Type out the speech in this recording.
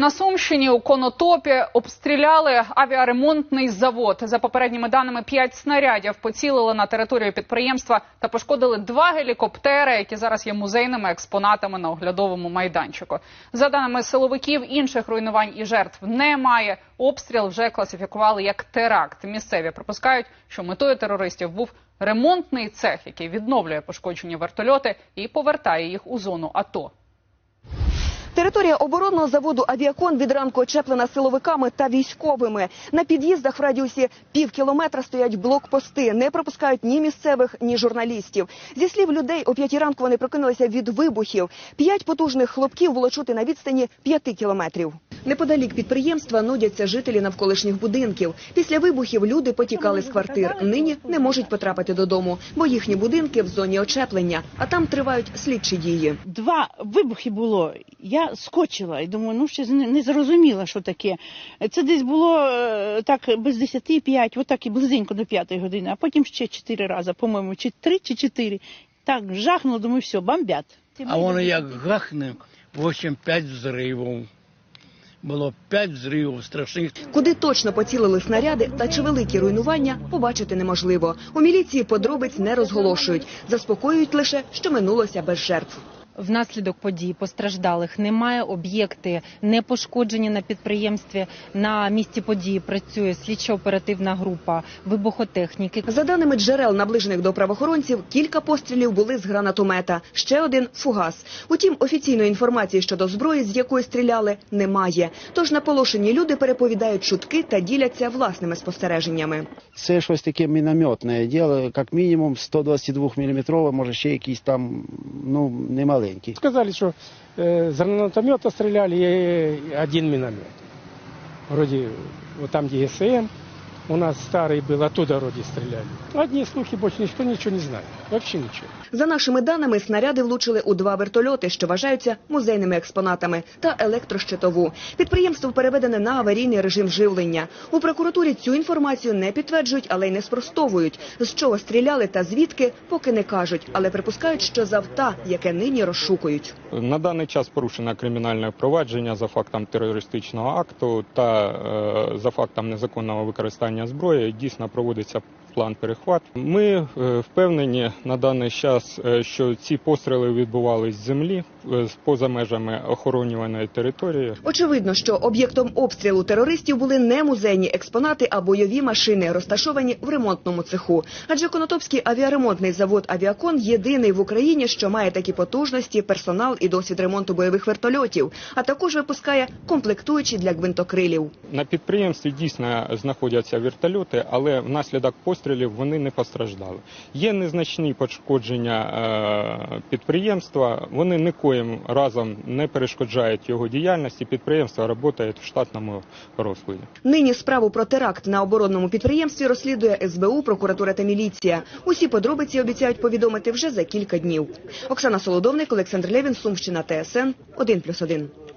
На Сумщині у Конотопі обстріляли авіаремонтний завод. За попередніми даними, п'ять снарядів поцілили на територію підприємства та пошкодили два гелікоптери, які зараз є музейними експонатами на оглядовому майданчику. За даними силовиків, інших руйнувань і жертв немає. Обстріл вже класифікували як теракт. Місцеві припускають, що метою терористів був ремонтний цех, який відновлює пошкоджені вертольоти і повертає їх у зону АТО. Територія оборонного заводу «Авіакон» від ранку очеплена силовиками та військовими. На під'їздах в радіусі пів кілометра стоять блокпости. Не пропускають ні місцевих, ні журналістів. Зі слів людей, о п'ятій ранку вони прокинулися від вибухів. П'ять потужних хлопків було чути на відстані п'яти кілометрів. Неподалік підприємства нудяться жителі навколишніх будинків. Після вибухів люди потікали з квартир. Нині не можуть потрапити додому, бо їхні будинки в зоні очеплення, а там тривають слідчі дії. Два вибухи було. Я скочила і думаю, ну ще не, не зрозуміла, що таке. Це десь було е, так без десяти п'ять, отак і близенько до п'ятої години, а потім ще чотири рази, по-моєму, чи три, чи чотири. Так жахнуло, думаю, все, бомбять. А воно як гахне, в общем, п'ять взривів. Було п'ять зривів страшних. Куди точно поцілили снаряди та чи великі руйнування, побачити неможливо. У міліції подробиць не розголошують. Заспокоюють лише, що минулося без жертв. Внаслідок подій постраждалих немає. Об'єкти не пошкоджені на підприємстві. На місці події працює слідчо-оперативна група вибухотехніки. За даними джерел, наближених до правоохоронців, кілька пострілів були з гранатомета, ще один фугас. Утім, офіційної інформації щодо зброї, з якої стріляли, немає. Тож наполошені люди переповідають чутки та діляться власними спостереженнями. Це щось таке мінометне діло, як мінімум 122 мм, може ще якийсь там, ну, немаленький. Сказали, що э, з гранатомета стріляли один міномет. Вроді, там, де СМ, у нас старый был, оттуда вроде стреляли. Одни слухи, больше никто ничего не знает. Вообще ничего. За нашими даними, снаряди влучили у два вертольоти, що вважаються музейними експонатами, та електрощитову. Підприємство переведене на аварійний режим живлення. У прокуратурі цю інформацію не підтверджують, але й не спростовують. З чого стріляли та звідки, поки не кажуть, але припускають, що з авто, яке нині розшукують. На даний час порушено кримінальне провадження за фактом терористичного акту та е, за фактом незаконного використання зброї. Дійсно проводиться план перехват. Ми е, впевнені на даний час, е, що ці постріли відбувались з землі е, поза межами охоронюваної території. Очевидно, що об'єктом обстрілу терористів були не музейні експонати, а бойові машини, розташовані в ремонтному цеху. Адже Конотопський авіаремонтний завод «Авіакон» єдиний в Україні, що має такі потужності, персонал і досвід ремонту бойових вертольотів, а також випускає комплектуючі для гвинтокрилів. На підприємстві дійсно знаходяться вертольоти, але внаслідок пострілів вони не постраждали. Є незначні пошкодження е, підприємства. Вони нікоїм разом не перешкоджають його діяльності. Підприємство працює в штатному розкладі. Нині справу про теракт на оборонному підприємстві розслідує СБУ, прокуратура та міліція. Усі подробиці обіцяють повідомити вже за кілька днів. Оксана Солодовник, Олександр Левін, Сумщина, ТСН 1+,1.